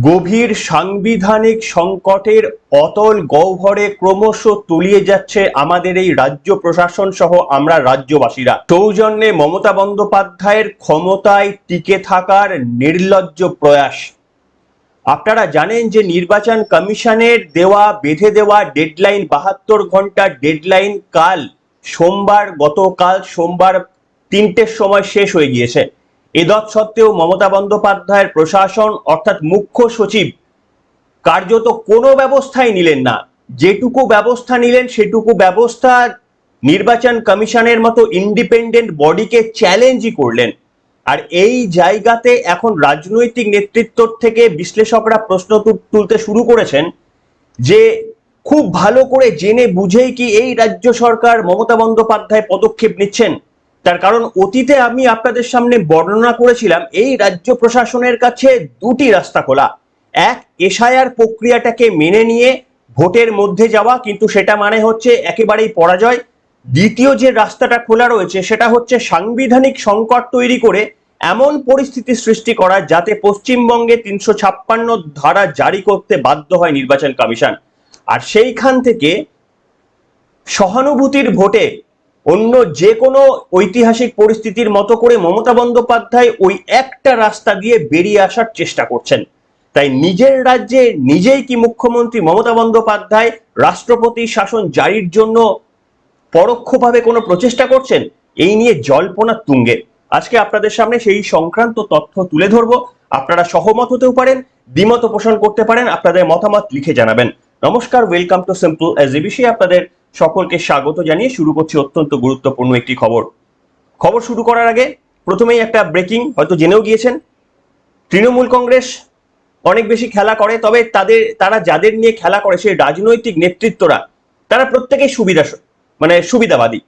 গভীর সাংবিধানিক সংকটের অতল গহ্বরে ক্রমশ তলিয়ে যাচ্ছে আমাদের এই রাজ্য প্রশাসন সহ আমরা রাজ্যবাসীরা। সৌজন্যে মমতা বন্দ্যোপাধ্যায়ের ক্ষমতায় টিকে থাকার নির্লজ্জ প্রয়াস। আপনারা জানেন যে নির্বাচন কমিশনের দেওয়া, বেঁধে দেওয়া ডেডলাইন বাহাত্তর ঘণ্টার ডেডলাইন কাল, সোমবার, গতকাল সোমবার তিনটের সময় শেষ হয়ে গিয়েছে। এদৎ সত্ত্বেও মমতা বন্দ্যোপাধ্যায়ের প্রশাসন, অর্থাৎ মুখ্য সচিব, কার্যত কোনো ব্যবস্থাই নিলেন না। যেটুকু ব্যবস্থা নিলেন, সেটুকু ব্যবস্থা নির্বাচন কমিশনের মতো ইন্ডিপেন্ডেন্ট বডিকে চ্যালেঞ্জই করলেন। আর এই জায়গাতে এখন রাজনৈতিক নেতৃত্ব থেকে বিশ্লেষকরা প্রশ্ন তুলতে শুরু করেছেন যে, খুব ভালো করে জেনে বুঝেই কি এই রাজ্য সরকার মমতা বন্দ্যোপাধ্যায় পদক্ষেপ নিচ্ছেন? তার কারণ অতীতে আমি আপনাদের সামনে বর্ণনা করেছিলাম, এই রাজ্য প্রশাসনের কাছে দুটি রাস্তা খোলা। এক, এসআইআর প্রক্রিয়াটাকে মেনে নিয়ে ভোটের মধ্যে যাওয়া, কিন্তু সেটা মানে হচ্ছে একেবারেই পরাজয়। দ্বিতীয় যে রাস্তাটা খোলা রয়েছে, সেটা হচ্ছে সাংবিধানিক সংকট তৈরি করে এমন পরিস্থিতি সৃষ্টি করা, যাতে পশ্চিমবঙ্গে তিনশো ছাপ্পান্ন ধারা জারি করতে বাধ্য হয় নির্বাচন কমিশন। আর সেইখান থেকে সহানুভূতির ভোটে অন্য যে কোনো ঐতিহাসিক পরিস্থিতির মতো করে মমতা বন্দ্যোপাধ্যায় ওই একটা রাস্তা দিয়ে বেরিয়ে আসার চেষ্টা করছেন। তাই নিজের রাজ্যে নিজেই কি মুখ্যমন্ত্রী মমতা বন্দ্যোপাধ্যায় রাষ্ট্রপতি শাসন জারির জন্য পরোক্ষভাবে কোনো প্রচেষ্টা করছেন, এই নিয়ে জল্পনা তুঙ্গে। আজকে আপনাদের সামনে সেই সংক্রান্ত তথ্য তুলে ধরবো। আপনারা সহমত হতেও পারেন, দ্বিমত পোষণ করতে পারেন, আপনাদের মতামত লিখে জানাবেন। নমস্কার ওয়েলকাম টু সিম্পল এজ এ বিষয়ে আপনাদের সকলকে স্বাগত জানিয়ে শুরু করছি অত্যন্ত গুরুত্বপূর্ণ একটি খবর। খবর শুরু করার আগে প্রথমেই একটা ব্রেকিং হয়তো জেনেও গিয়েছেন, তৃণমূল কংগ্রেস অনেক বেশি খেলা করে, তবে তাদের, তারা যাদের নিয়ে খেলা করে সেই রাজনৈতিক নেতৃত্বরা, তারা প্রত্যেকেই সুবিধা মানে সুবিধাবাদী।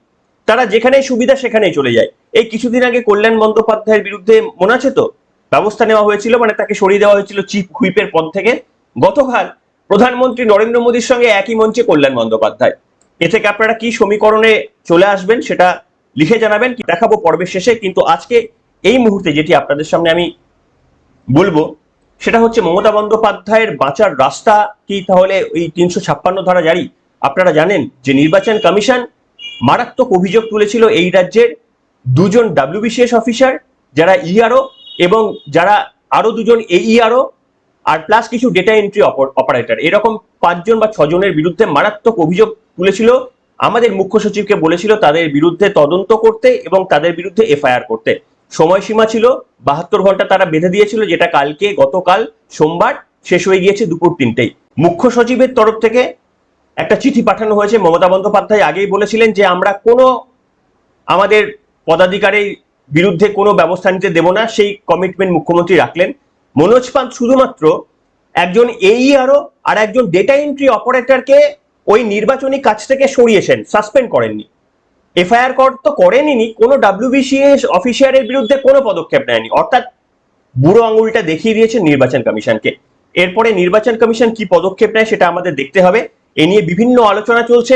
তারা যেখানে সুবিধা সেখানেই চলে যায়। এই কিছুদিন আগে কল্যাণ বন্দ্যোপাধ্যায়ের বিরুদ্ধে মনে আছে তো? ব্যবস্থা নেওয়া হয়েছিল মানে তাকে সরিয়ে দেওয়া হয়েছিল চিফ হুইপের পদ থেকে। গতকাল প্রধানমন্ত্রী নরেন্দ্র মোদীর সঙ্গে একই মঞ্চে কল্যাণ বন্দ্যোপাধ্যায়। এ থেকে আপনারা কি সমীকরণে চলে আসবেন সেটা লিখে জানাবেন দেখাবো পর্বের শেষে। কিন্তু আজকে এই মুহূর্তে যেটি আপনাদের সামনে আমি বলব, সেটা হচ্ছে মমতা বন্দ্যোপাধ্যায়ের বাঁচার রাস্তা কি? তাহলে ওই তিনশো ছাপ্পান্ন ধারা জারি। আপনারা জানেন যে নির্বাচন কমিশন মারাত্মক অভিযোগ তুলেছিল এই রাজ্যের দুজন ডাব্লিউবিসিএস অফিসার যারা ইআরও এবং যারা আরও দুজন এইআরও আর প্লাস কিছু ডেটা এন্ট্রি অপারেটর এরকম পাঁচজন বা ছজনের বিরুদ্ধে মারাত্মক অভিযোগ তুলেছিল। আমাদের মুখ্য সচিবকে বলেছিল তাদের বিরুদ্ধে তদন্ত করতে এবং তাদের বিরুদ্ধে এফআইআর করতে। সময়সীমা ছিল, বাহাত্তর ঘণ্টা তারা বেঁধে দিয়েছিল, যেটা কালকে, গতকাল, সোমবার শেষ হয়ে গিয়েছে দুপুর তিনটেই। মুখ্য সচিবের তরফ থেকে একটা চিঠি পাঠানো হয়েছে। মমতা বন্দ্যোপাধ্যায় আগেই বলেছিলেন যে, আমরা কোনো আমাদের পদাধিকারের বিরুদ্ধে কোনো ব্যবস্থা নিতে দেব না। সেই কমিটমেন্ট মুখ্যমন্ত্রী রাখলেন। মনোজ পান্ত শুধুমাত্র একজন এইআরও আর একজন ডেটা এন্ট্রি অপারেটরকে ওই নির্বাচনী কাজ থেকে সরিয়েছেন সাসপেন্ড করেননি। এফআইআর কর তো করেনি কোনো ডাব্লিউবিসিএস অফিসারের বিরুদ্ধে কোনো পদক্ষেপ নেয়নি। অর্থাৎ বুড়ো আঙুলটা দেখিয়ে দিয়েছে নির্বাচন কমিশনকে এরপরে নির্বাচন কমিশন কি পদক্ষেপ নেয় সেটা আমাদের দেখতে হবে। এ নিয়ে বিভিন্ন আলোচনা চলছে।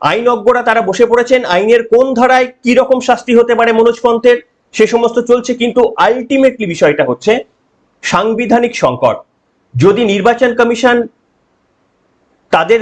আইনজ্ঞরা তারা বসে পড়েছেন। আইনের কোন ধারায় কি রকম শাস্তি হতে পারে মনোজ পন্থের, সে সমস্ত চলছে। কিন্তু আলটিমেটলি বিষয়টা হচ্ছে সাংবিধানিক সংকট। যদি নির্বাচন কমিশন তাদের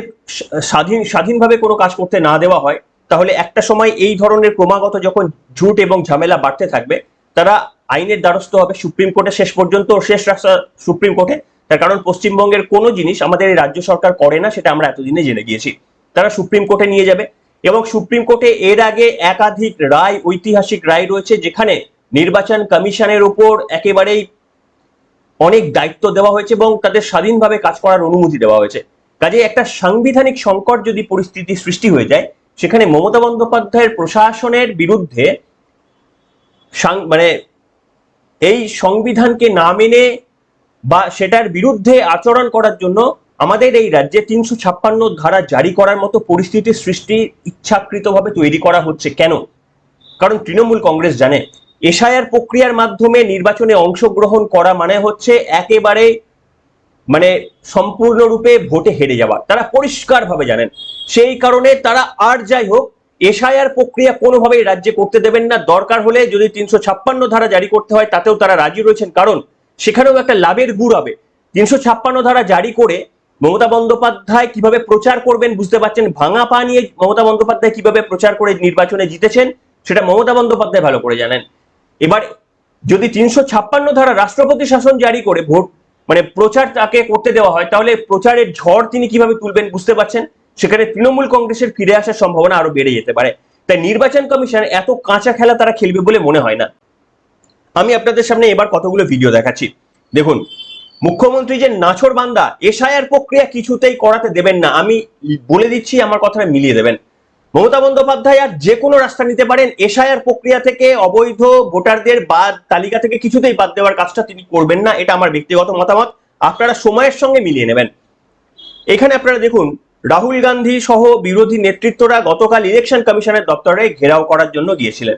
স্বাধীন, স্বাধীনভাবে কোনো কাজ করতে না দেওয়া হয়, তাহলে একটা সময় এই ধরনের ক্রমাগত যখন ঝুট এবং ঝামেলা বাড়তে থাকবে, তারা আইনের দ্বারস্থ হবে। সুপ্রিম কোর্টে শেষ পর্যন্ত, শেষ রাস্তা সুপ্রিম কোর্টে। তার কারণ পশ্চিমবঙ্গের কোনো জিনিস আমাদের এই রাজ্য সরকার করে না, সেটা আমরা এতদিনে জেনে গিয়েছি। তারা সুপ্রিম কোর্টে নিয়ে যাবে এবং সুপ্রিম কোর্টে এর আগে একাধিক রায়, ঐতিহাসিক রায় রয়েছে, যেখানে নির্বাচন কমিশনের উপর একেবারেই অনেক দায়িত্ব দেওয়া হয়েছে এবং তাদের স্বাধীনভাবে কাজ করার অনুমতি দেওয়া হয়েছে। কাজে একটা সাংবিধানিক সংকট যদি পরিস্থিতি সৃষ্টি হয়ে যায়, সেখানে মমতা বন্দ্যোপাধ্যায়ের প্রশাসনের বিরুদ্ধে মানে এই সংবিধানকে না মেনে বা সেটার বিরুদ্ধে আচরণ করার জন্য আমাদের এই রাজ্যে তিনশো ছাপ্পান্ন ধারা জারি করার মতো পরিস্থিতির সৃষ্টি ইচ্ছাকৃতভাবে তৈরি করা হচ্ছে কেন? কারণ তৃণমূল কংগ্রেস জানে এসআইআর প্রক্রিয়ার মাধ্যমে নির্বাচনে অংশগ্রহণ করা মানে হচ্ছে একেবারে মানে সম্পূর্ণরূপে ভোটে হেরে যাওয়া। তারা পরিষ্কারভাবে জানেন। সেই কারণে তারা আর যাই হোক, এসআইআর প্রক্রিয়া কোনোভাবেই রাজ্যে করতে দেবেন না। দরকার হলে যদি তিনশো ছাপ্পান্ন ধারা জারি করতে হয়, তাতেও তারা রাজি রয়েছেন। কারণ সেখানেও একটা লাভের গুড় হবে। তিনশো ছাপ্পান্ন ধারা জারি করে মমতা বন্দ্যোপাধ্যায় কীভাবে প্রচার করবেন বুঝতে পারছেন? ভাঙা পা নিয়ে মমতা বন্দ্যোপাধ্যায় কীভাবে প্রচার করে নির্বাচনে জিতেছেন, সেটা মমতা বন্দ্যোপাধ্যায় ভালো করে জানেন। এবার যদি তিনশো ছাপ্পান্ন ধারা রাষ্ট্রপতি শাসন জারি করে ভোট মানে প্রচার তাকে করতে দেওয়া হয়, তাহলে প্রচারের ঝড় তিনি কীভাবে তুলবেন বুঝতে পারছেন? সেখানে তৃণমূল কংগ্রেসের ফিরে আসার সম্ভাবনা আরও বেড়ে যেতে পারে। তাই নির্বাচন কমিশন এত কাঁচা খেলা তারা খেলবে বলে মনে হয় না। আমি আপনাদের সামনে এবার কতগুলো ভিডিও দেখাচ্ছি। দেখুন, মুখ্যমন্ত্রী যে নাছর বান্দা, এসআইআর প্রক্রিয়া কিছুতেই করাতে দেবেন না। আমি বলে দিচ্ছি, আমার কথাটা মিলিয়ে দেবেন। মমতা বন্দ্যোপাধ্যায় আর যে কোনো রাস্তা নিতে পারেন। এসআইআর প্রক্রিয়া থেকে অবৈধ ভোটারদের বাদ তালিকা থেকে কিছুতেই বাদ দেওয়ার কাজটা তিনি করবেন না, এটা আমার ব্যক্তিগত মতামত। আপনারা সময়ের সঙ্গে মিলিয়ে নেবেন। এখানে আপনারা দেখুন, রাহুল গান্ধী সহ বিরোধী নেতৃত্বরা গতকাল ইলেকশন কমিশনের দপ্তরে ঘেরাও করার জন্য গিয়েছিলেন।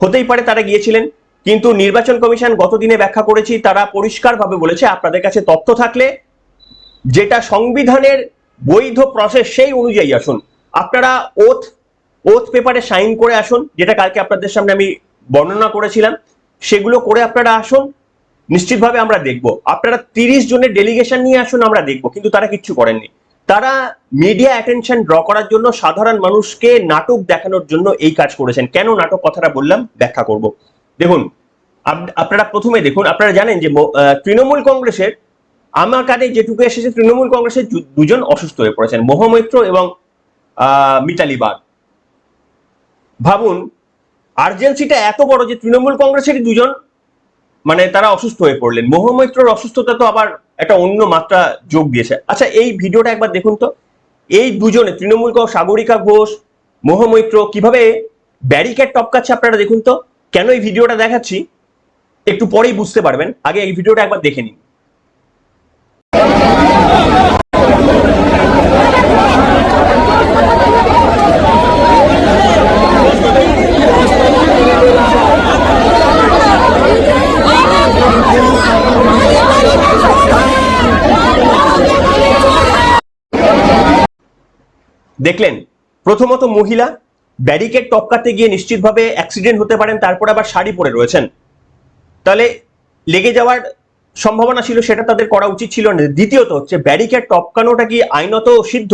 হতেই পারে তারা গিয়েছিলেন, কিন্তু নির্বাচন কমিশন গতদিনে ব্যাখ্যা করেছি, তারা পরিষ্কারভাবে বলেছে, আপনাদের কাছে তথ্য থাকলে যেটা সংবিধানের বৈধ প্রসেস সেই অনুযায়ী আসুন। আপনারা ওথ ওথ পেপারে সাইন করে আসুন, যেটা কালকে আপনাদের সামনে আমি বর্ণনা করেছিলাম, সেগুলো করে আপনারা আসুন, নিশ্চিতভাবে আমরা দেখব। আপনারা তিরিশ জনের ডেলিগেশন নিয়ে আসুন, আমরা দেখব, কিন্তু তারা কিচ্ছু করেননি। তারা মিডিয়া অ্যাটেনশন ড্র করার জন্য সাধারণ মানুষকে নাটক দেখানোর জন্য এই কাজ করেছেন। কেন নাটক কথাটা বললাম? ব্যাখ্যা করব। দেখুন, আপ- আপনারা প্রথমে দেখুন, আপনারা জানেন যে তৃণমূল কংগ্রেসের, আমার কাছে যেটুকু এসেছে, তৃণমূল কংগ্রেসের দুজন অসুস্থ হয়ে পড়েছেন, মহামৈত্র এবং আহ, মিতালি বাগ। ভাবুন আর্জেন্সিটা এত বড় যে তৃণমূল কংগ্রেসেরই দুজন মানে তারা অসুস্থ হয়ে পড়লেন। মহামৈত্রর অসুস্থতা তো আবার একটা অন্য মাত্রা যোগ দিয়েছে। আচ্ছা এই ভিডিওটা একবার দেখুন তো। এই দুজনে তৃণমূল কংগ্রেস সাগরিকা ঘোষ মহামৈত্র কীভাবে ব্যারিকেড টপকাচ্ছে আপনারা দেখুন তো। কেন এই ভিডিওটা দেখাচ্ছি একটু পরেই বুঝতে পারবেন। আগে এই ভিডিওটা একবার দেখে নিন। দেখলেন, প্রথমত মহিলা ব্যারিকেড টপকাতে গিয়ে নিশ্চিতভাবে অ্যাক্সিডেন্ট হতে পারেন, তারপর আবার শাড়ি পরে রয়েছেন। তাহলে লেগে যাওয়ার সম্ভাবনা ছিল, সেটা তাদের করা উচিত ছিল না। দ্বিতীয়ত হচ্ছে, ব্যারিকেড টপকানোটা কি আইনত সিদ্ধ?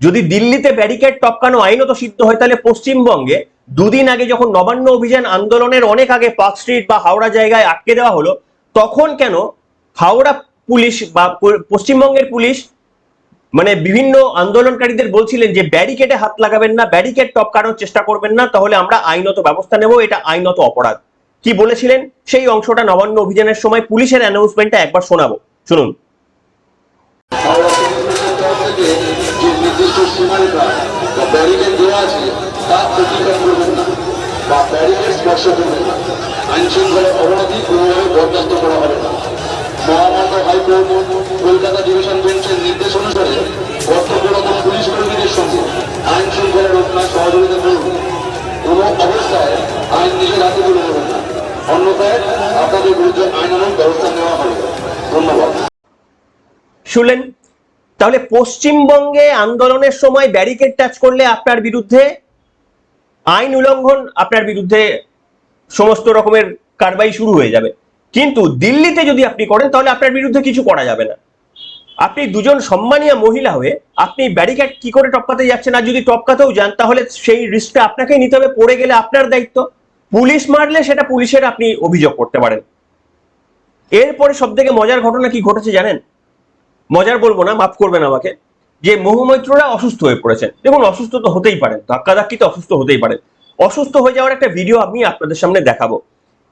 যদি দিল্লিতে ব্যারিকেড টপকানো আইনত সিদ্ধ হয়, তাহলে পশ্চিমবঙ্গে দুদিন আগে যখন নবান্ন অভিযান আন্দোলনের অনেক আগে পার্ক স্ট্রিট বা হাওড়া জায়গায় আটকে দেওয়া হলো, তখন কেন হাওড়া পুলিশ বা পশ্চিমবঙ্গের পুলিশ মানে বিভিন্ন আন্দোলনকারীদের বলছিলেন যে ব্যারিকেডে হাত লাগাবেন না, ব্যারিকেড টপকানোর চেষ্টা করবেন না, তাহলে আমরা আইনত ব্যবস্থা নেব, এটা আইনত অপরাধ। কি বলেছিলেন? সেই অংশটা নবান্ন অভিযানের সময় পুলিশের অ্যানাউন্সমেন্টটা একবার শোনাবো। শুনুন। বা স্পর্শ করবেন না। অবনতি কোনোভাবে করা হবে না। মহামান্য হাইকোর্ট কলকাতা ডিভিশন বেঞ্চের নির্দেশ অনুসারে কর্তব্যরত পুলিশ কর্মীদের সঙ্গে আইন শৃঙ্খলা রক্ষায় সহযোগিতা করুন। কোনো অবস্থায় আইন নিজের হাতে তুলে নেবেন না। অন্যথায় আপনাদের বিরুদ্ধে আইনানুগ ব্যবস্থা নেওয়া হবে। ধন্যবাদ। শুনলেন? তাহলে পশ্চিমবঙ্গে আন্দোলনের সময় ব্যারিকেড টাচ করলে আপনার বিরুদ্ধে, আইন উল্লঙ্ঘন আপনার বিরুদ্ধে সমস্ত রকমের কারবাই শুরু হয়ে যাবে। কিন্তু দিল্লিতে যদি আপনি করেন, তাহলে আপনার বিরুদ্ধে কিছু করা যাবে না। আপনি দুজন সম্মানীয় মহিলা হয়ে আপনি ব্যারিকেড কি করে টপকাতে যাচ্ছেন? আর যদি টপকাতেও যান, তাহলে সেই রিস্কটা আপনাকেই নিতে হবে, পড়ে গেলে আপনার দায়িত্ব। পুলিশ মারলে সেটা পুলিশের আপনি অভিযোগ করতে পারেন। এরপরে সব থেকে মজার ঘটনা কি ঘটেছে জানেন? মজার বলব না, মাফ করবেন আমাকে। যে মহুমৈত্ররা অসুস্থ হয়ে পড়েছেন। দেখুন, অসুস্থ তো হতেই পারেন, ধাক্কাধাক্কিতে অসুস্থ হতেই পারেন। অসুস্থ হয়ে যাওয়ার একটা ভিডিও আমি আপনাদের সামনে দেখাবো।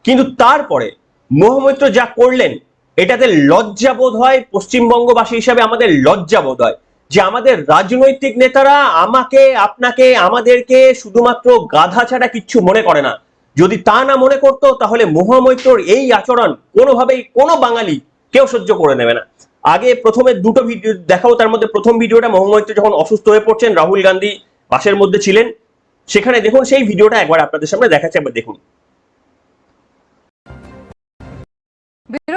কিন্তু তারপরে মহামৈত্র যা করলেন, এটাতে লজ্জাবোধ হয় পশ্চিমবঙ্গবাসী হিসাবে আমাদের লজ্জাবোধ হয়। যে আমাদের রাজনৈতিক নেতারা আমাকে, আপনাকে, আমাদেরকে শুধুমাত্র গাধা ছাড়া কিচ্ছু মনে করে না। যদি তা না মনে করতো, তাহলে মহামৈত্রর এই আচরণ কোনোভাবেই কোনো বাঙালি কেউ সহ্য করে নেবে না। আগে প্রথমে দুটো ভিডিও দেখাবো, তার মধ্যে প্রথম ভিডিওটা মহামৈত্র যখন অসুস্থ হয়ে পড়ছেন, রাহুল গান্ধী বাসের মধ্যে ছিলেন, সেখানে দেখুন, সেই ভিডিওটা একবার আপনাদের সামনে দেখাচ্ছে, একবার দেখুন।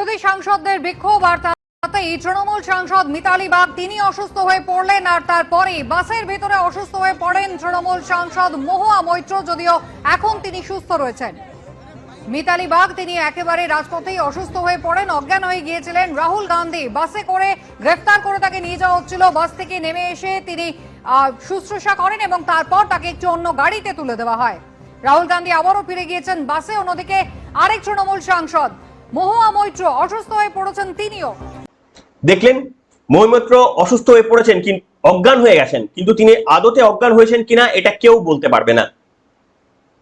বিরোধী সাংসদদের বিক্ষোভ, আর তাতেই তৃণমূল সাংসদ মিতালি বাগ, তিনি অসুস্থ হয়ে পড়লেন, আর তারপরে বাসের ভেতরে অসুস্থ হয়ে পড়েন তৃণমূল সাংসদ মহুয়া মৈত্র, যদিও এখন তিনি সুস্থ রয়েছেন। মিতালি বাগ, তিনি একেবারে রাজপথেই অসুস্থ হয়ে পড়েন, অজ্ঞান হয়ে গিয়েছিলেন। রাহুল গান্ধী বাসে করে গ্রেফতার করে তাকে নিয়ে যাওয়া হচ্ছিল। বাস থেকে নেমে এসে তিনি শুশ্রূষা করেন এবং তারপর তাকে একটি অন্য গাড়িতে তুলে দেওয়া হয়। রাহুল গান্ধী আবারও ফিরে গিয়েছেন বাসে। অন্যদিকে আরেক তৃণমূল সাংসদ মহুয়া মৈত্র অসুস্থ হয়ে পড়েছেন তিনিও। দেখলেন মহিমৈত্র অসুস্থ হয়ে পড়েছেন অজ্ঞান হয়ে গেছেন, কিন্তু তিনি আদতে অজ্ঞান হয়েছেন কিনা এটা কেউ বলতে পারবে না।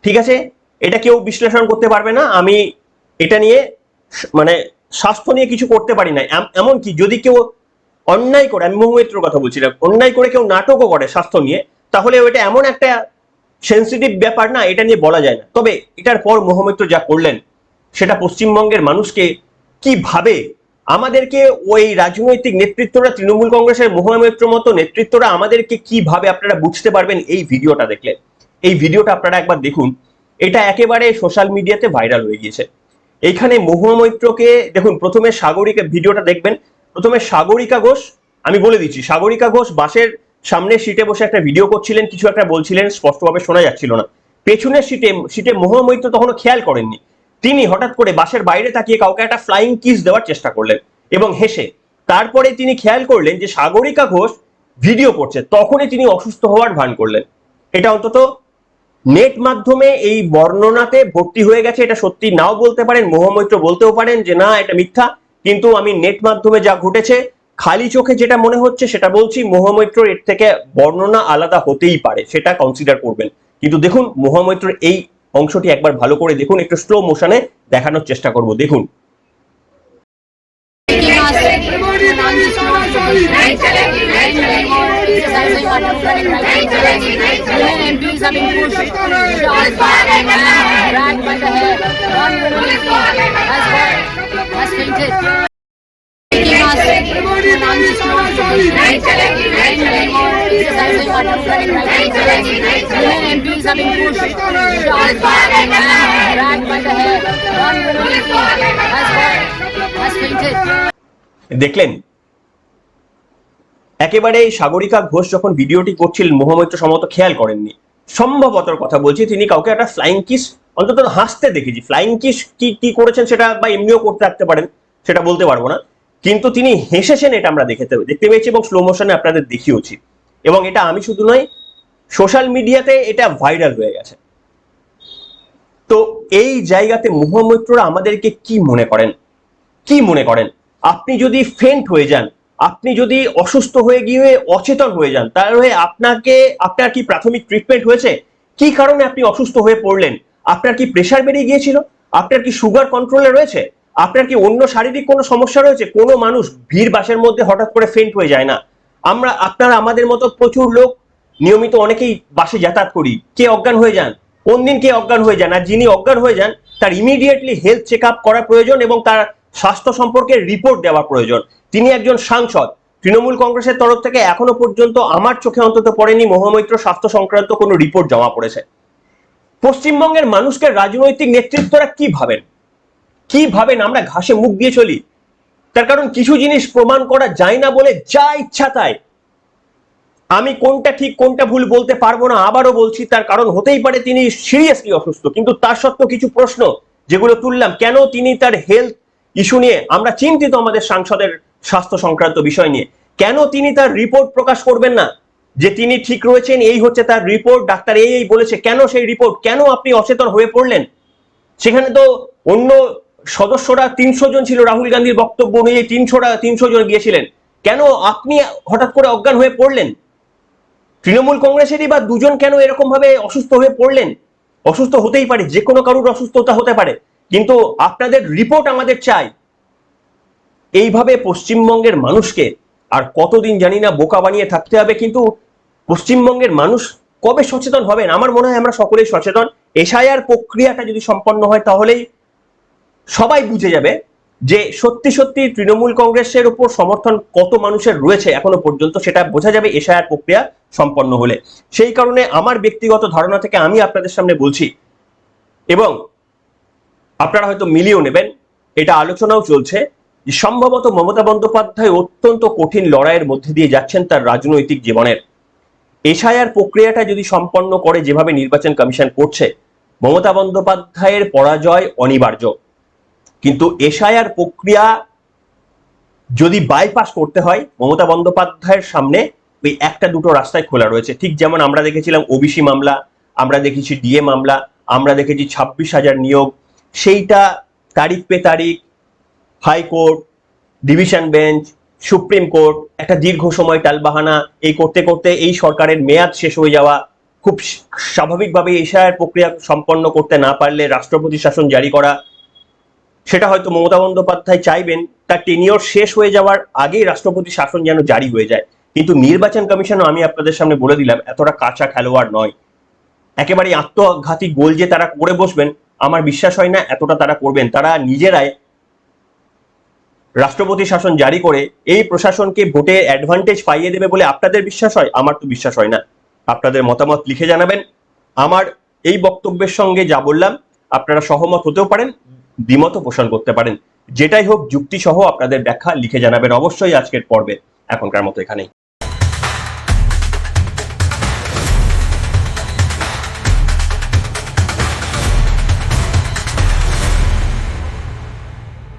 ঠিক আছে? এটা কেউ বিশ্লেষণ করতে পারবে না। আমি এটা নিয়ে মানে স্বাস্থ্য নিয়ে কিছু করতে পারি না। এম- এমনকি যদি কেউ অন্যায় করে, আমি মহুমিত্রর কথা বলছিলাম অন্যায় করে কেউ নাটকও করে স্বাস্থ্য নিয়ে, তাহলে ওইটা এমন একটা সেন্সিটিভ ব্যাপার না, এটা নিয়ে বলা যায় না। তবে এটার পর মহামিত্র যা করলেন সেটা পশ্চিমবঙ্গের মানুষকে কীভাবে আমাদেরকে ওই রাজনৈতিক নেতৃত্বরা, তৃণমূল কংগ্রেসের মহামিত্র মতো নেতৃত্বরা আমাদেরকে কীভাবে আপনারা বুঝতে পারবেন এই ভিডিওটা দেখলে? এই ভিডিওটা আপনারা একবার দেখুন। এটা একেবারে সোশ্যাল মিডিয়াতে ভাইরাল হয়ে গিয়েছে। এইখানে মহুয়া মৈত্রকে দেখুন, প্রথমে সাগরিকা ভিডিওটা দেখবেন। প্রথমে সাগরিকা ঘোষ, আমি বলে দিচ্ছি, সাগরিকা ঘোষ বাসের সামনে সিটে বসে একটা ভিডিও করছিলেন, কিছু একটা বলছিলেন, স্পষ্টভাবে শোনা যাচ্ছিল না। পেছনের সিটে সিটে মহুয়া মৈত্র তখনও খেয়াল করেননি। তিনি হঠাৎ করে বাসের বাইরে তাকিয়ে কাউকে একটা ফ্লাইং কিস দেওয়ার চেষ্টা করলেন এবং হেসে তারপরে তিনি খেয়াল করলেন যে সাগরিকা ঘোষ ভিডিও করছে। তখনই তিনি অসুস্থ হওয়ার ভান করলেন। এটা অন্তত নেট মাধ্যমে এই বর্ণনাতে ভর্তি হয়ে গেছে। এটা সত্যি নাও বলতে পারেন মহামৈত্র বলতেও পারেন যে না, এটা মিথ্যা। কিন্তু আমি নেট মাধ্যমে যা ঘটেছে, খালি চোখে যেটা মনে হচ্ছে সেটা বলছি মহামৈত্র এর থেকে বর্ণনা আলাদা হতেই পারে, সেটা কনসিডার করবেন। কিন্তু দেখুন মহামৈত্রের এই অংশটি একবার ভালো করে দেখুন একটু স্লো মোশনে দেখানোর চেষ্টা করব দেখুন। দেখলেন? একেবারে সাগরিকা ঘোষ যখন ভিডিওটি করছিলেন মহামৈত্র সম্ভবত খেয়াল করেননি। সম্ভবতর কথা বলছি, তিনি কাউকে একটা ফ্লাইং কিস অন্তত হাসতে দেখেছি। ফ্লাইং কিস কি কি করেছেন সেটা বা এমনিও করতে থাকতে পারেন, সেটা বলতে পারব না। কিন্তু তিনি হেসেছেন এটা আমরা দেখতে দেখতে পেয়েছি এবং স্লো মোশনে আপনাদের দেখিয়েছি এবং এটা আমি শুধু নয় সোশ্যাল মিডিয়াতে এটা ভাইরাল হয়ে গেছে। তো এই জায়গাতে মহামৈত্ররা আমাদেরকে কি মনে করেন? কি মনে করেন? আপনি যদি ফেন্ট হয়ে যান, আপনি যদি অসুস্থ হয়ে গিয়ে অচেতন হয়ে যান, তাহলে আপনাকে, আপনার কি প্রাথমিক ট্রিটমেন্ট হয়েছে? কি কারণে আপনি অসুস্থ হয়ে পড়লেন? আপনার কি প্রেশার বেড়ে গিয়েছিল? আপনার কি সুগার কন্ট্রোলে রয়েছে? আপনার কি অন্য শারীরিক কোনো সমস্যা রয়েছে? কোনো মানুষ ভিড় বাসের মধ্যে হঠাৎ করে ফেন্ট হয়ে যায় না। আমরা, আপনারা আমাদের মতো প্রচুর লোক, নিয়মিত অনেকেই বাসে যাতায়াত করি। কে অজ্ঞান হয়ে যান? কোন দিন কে অজ্ঞান হয়ে যান? আর যিনি অজ্ঞান হয়ে যান, তার ইমিডিয়েটলি হেলথ চেক আপ করা প্রয়োজন এবং তার স্বাস্থ্য সম্পর্কে রিপোর্ট দেওয়া প্রয়োজন। তিনি একজন সাংসদ। তৃণমূল কংগ্রেসের তরফ থেকে এখনও পর্যন্ত আমার চোখে অন্তত পড়েনি মহামৈত্র স্বাস্থ্য সংক্রান্ত কোনো রিপোর্ট জমা পড়েছে। পশ্চিমবঙ্গের মানুষকে রাজনৈতিক নেতৃত্বরা কি ভাবেন? কি ভাবেন আমরা ঘাসে মুখ দিয়ে চলি? তার কারণ কিছু জিনিস প্রমাণ করা যায় না বলে যা ইচ্ছা তাই। আমি কোনটা ঠিক, কোনটা ভুল বলতে পারব না আবারও বলছি, তার কারণ হতেই পারে তিনি সিরিয়াসলি অসুস্থ। কিন্তু তার সত্ত্বেও কিছু প্রশ্ন যেগুলো তুললাম, কেন তিনি তার হেলথ ইস্যু নিয়ে, আমরা চিন্তিত আমাদের সাংসদের স্বাস্থ্য সংক্রান্ত বিষয় নিয়ে, কেন তিনি তার রিপোর্ট প্রকাশ করবেন না? যে তিনি ঠিক রয়েছেন, এই হচ্ছে তার রিপোর্ট ডাক্তার এই এই বলেছে, কেন সেই রিপোর্ট কেন আপনি অচেতন হয়ে পড়লেন? সেখানে তো অন্য সদস্যরা তিনশো জন ছিল রাহুল গান্ধীর বক্তব্য অনুযায়ী তিনশোটা তিনশো জন গিয়েছিলেন। কেন আপনি হঠাৎ করে অজ্ঞান হয়ে পড়লেন? তৃণমূল কংগ্রেসেরই বা দুজন কেন এরকম ভাবে অসুস্থ হয়ে পড়লেন? অসুস্থ হতেই পারে, যে কোনো কারুর অসুস্থতা হতে পারে। কিন্তু আপনাদের রিপোর্ট আমাদের চাই। এইভাবে পশ্চিমবঙ্গের মানুষকে আর কতদিন জানি না বোকা বানিয়ে থাকতে হবে, কিন্তু পশ্চিমবঙ্গের মানুষ কবে সচেতন হবেন? আমার মনে হয় আমরা সকলেই সচেতন। এসআইআর প্রক্রিয়াটা যদি সম্পন্ন হয়, তাহলেই সবাই বুঝে যাবে যে সত্যি সত্যি তৃণমূল কংগ্রেসের উপর সমর্থন কত মানুষের রয়েছে এখনও পর্যন্ত, সেটা বোঝা যাবে এসআইআর প্রক্রিয়া সম্পন্ন হলে। সেই কারণে আমার ব্যক্তিগত ধারণা থেকে আমি আপনাদের সামনে বলছি, এবং আপনারা হয়তো মিলিয়েও নেবেন, এটা আলোচনাও চলছে, যে সম্ভবত মমতা বন্দ্যোপাধ্যায় অত্যন্ত কঠিন লড়াইয়ের মধ্যে দিয়ে যাচ্ছেন তার রাজনৈতিক জীবনের। এসআইআর প্রক্রিয়াটা যদি সম্পন্ন করে যেভাবে নির্বাচন কমিশন করছে, মমতা বন্দ্যোপাধ্যায়ের পরাজয় অনিবার্য। কিন্তু এসআইআর প্রক্রিয়া যদি বাইপাস করতে হয়, মমতা বন্দ্যোপাধ্যায়ের সামনে ওই একটা দুটো রাস্তায় খোলা রয়েছে। ঠিক যেমন আমরা দেখেছিলাম ওবিসি মামলা, আমরা দেখেছি ডিএ মামলা, আমরা দেখেছি ছাব্বিশ হাজার নিয়োগ। সেইটা তারিখ পে তারিখ high court division bench supreme court একটা দীর্ঘ সময় টালবাহানা। এই করতে করতে এই সরকারের মেয়াদ শেষ হয়ে যাওয়া। খুব স্বাভাবিকভাবে এশায়ার প্রক্রিয়া সম্পন্ন করতে না পারলে রাষ্ট্রপতি শাসন জারি করা সেটা হয়তো মমতা বন্দ্যোপাধ্যায় চাইবেন, তার টেনিয়র শেষ হয়ে যাওয়ার আগেই রাষ্ট্রপতি শাসন যেন জারি হয়ে যায়। কিন্তু নির্বাচন কমিশনও আমি আপনাদের সামনে বলে দিলাম, এতটা কাঁচা খেলোয়াড় নয়। একেবারে আত্মঘাতী গোল যে তারা করে বসবেন, আমার বিশ্বাস হয় না এতটা তারা করবেন। তারা নিজেরাই রাষ্ট্রপতি শাসন জারি করে এই প্রশাসনকে ভোটে অ্যাডভান্টেজ পাইয়ে দেবে বলে আপনাদের বিশ্বাস হয়? আমার তো বিশ্বাস হয় না। আপনাদের মতামত লিখে জানাবেন। আমার এই বক্তব্যের সঙ্গে যা বললাম, আপনারা সহমত হতেও পারেন। দ্বিমত পোষণ করতে পারেন। যেটাই হোক, যুক্তিসহ আপনাদের ব্যাখ্যা লিখে জানাবেন অবশ্যই আজকের পর্বে। এখনকার মতো এখানেই।